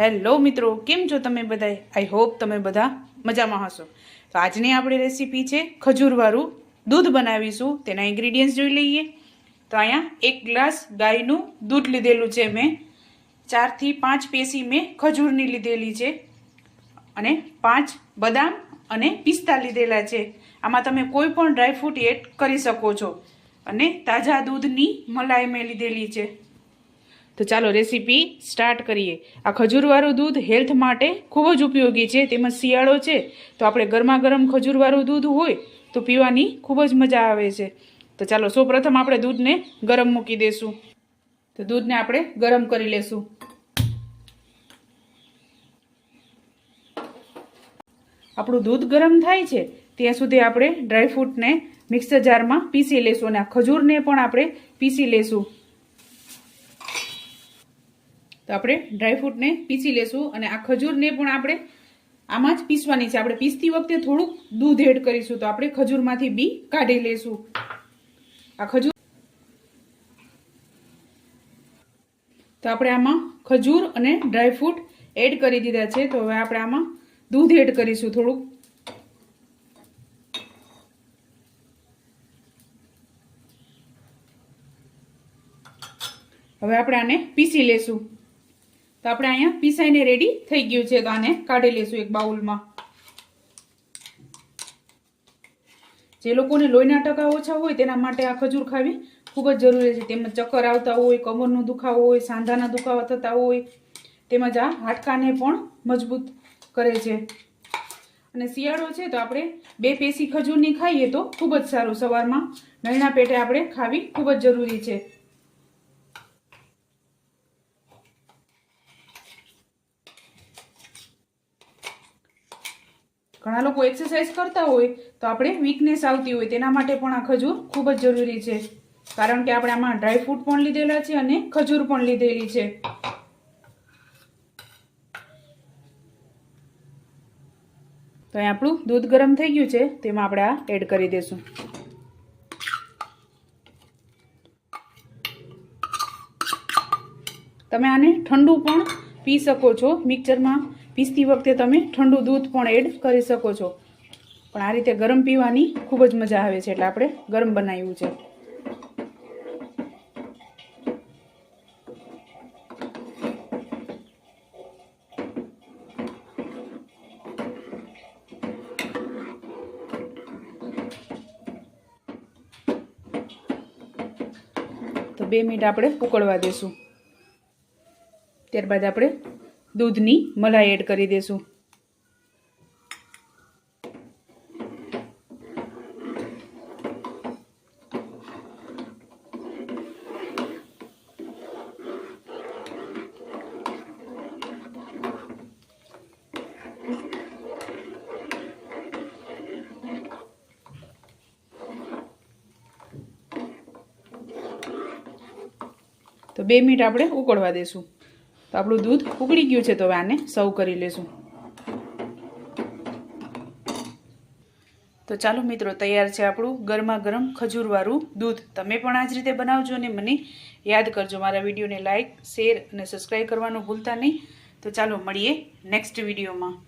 Hello મિત્રો, કેમ છો તમે બધા આઈ હોપ તમે બધા મજામાં હશો. તો આજની આપણી રેસીપી છે ખજૂરવાળું દૂધ બનાવીશું. તેના ઇન્ગ્રીડિયન્ટ્સ જોઈ લઈએ. તો અહીંયા એક ગ્લાસ ગાયનું દૂધ લીધેલું છે મેં. ચારથી પાંચ પેશી મેં ખજૂરની લીધેલી છે. અને પાંચ બદામ અને પિસ્તા લીધેલા છે. આમાં તમે કોઈ પણ ડ્રાયફ્રૂટ એડ કરી શકો છો. અને તાજા દૂધની મલાઈ મેં લીધેલી છે. તો ચાલો રેસીપી સ્ટાર્ટ કરીએ. આ ખજૂરવાળું દૂધ હેલ્થ માટે ખૂબ જ ઉપયોગી છે તેમજ શિયાળો છે, તો આપણે ગરમા ગરમ ખજૂરવાળું દૂધ હોય તો પીવાની ખૂબ જ મજા આવે છે. તો ચાલો સૌપ્રથમ આપણે દૂધને ગરમ મૂકી દઈશું તો દૂધને આપણે ગરમ કરી લેશું. આપણું દૂધ ગરમ થાય છે, ત્યાં સુધી આપણે ડ્રાયફ્રૂટને મિક્સર જારમાં પીસી લેશું અને આ ખજૂરને પણ આપણે પીસી લેશું. તો આપણે ડ્રાયફ્રૂટને પીસી લેશું અને આ ખજૂરને પણ આપણે આમાં જ પીસવાની છે. આપણે પીસતી વખતે થોડુંક દૂધ એડ કરીશું તો આપણે ખજૂરમાંથી બી કાઢી લેશું. આ ખજૂર તો આપણે આમાં ખજૂર અને ડ્રાયફ્રૂટ એડ કરી દીધા છે. તો હવે આપણે આમાં દૂધ એડ કરીશું થોડુંક. હવે આપણે આને પીસી લેશું. તો આપણે અહીંયા પીસાઈને રેડી થઈ ગયું છે. તો આને કાઢી લેશું એક બાઉલમાં. જે લોકોને લોહીના ટકા ઓછા હોય તેના માટે આ ખજૂર ખાવી ખૂબ જ જરૂરી છે. તેમજ ચક્કર આવતા હોય, કમરનો દુખાવો હોય, સાંધાના દુખાવા થતા હોય, તેમજ આ હાડકાને પણ મજબૂત કરે છે. અને શિયાળો છે તો આપણે બે પેસી ખજૂરની ખાઈએ તો ખૂબ જ સારું. સવારમાં નળીના પેટે આપણે ખાવી ખૂબ જ જરૂરી છે. ઘણા લોકો એક્સરસાઇઝ કરતા હોય તો આપણે વીકનેસ આવતી હોય તેના માટે પણ આ ખજૂર ખૂબ જ જરૂરી છે. કારણ કે આપણે આમાં ડ્રાયફ્રૂટ પણ લીધેલા છે અને ખજૂર પણ લીધેલી છે. તો અહીં આપણું દૂધ ગરમ થઈ ગયું છે, તેમાં આપણે આ એડ કરી દઈશું. તમે આને ઠંડુ પણ પી શકો છો મિક્સરમાં પીસતી વખતે તમે ઠંડુ દૂધ પણ એડ કરી શકો છો. પણ આ રીતે ગરમ પીવાની ખૂબ જ મજા આવે છે, એટલે આપણે ગરમ બનાવ્યું છે. તો બે મિનિટ આપણે ઉકળવા દેશું. ત્યારબાદ આપણે દૂધની મલાઈ એડ કરી દઈશું તો બે મિનિટ આપણે ઉકળવા દઈશું તો આપણું દૂધ ઉકળી ગયું છે તો હવે આને સર્વ કરી લેશું. તો ચાલો મિત્રો, તૈયાર છે આપણું ગરમા ગરમ ખજૂરવાળું દૂધ. તમે પણ આ જ રીતે બનાવજો અને મને યાદ કરજો. મારા વિડીયોને લાઇક શેર અને સબસ્ક્રાઈબ કરવાનું ભૂલતા નહીં. તો ચાલો મળીએ નેક્સ્ટ વિડીયોમાં.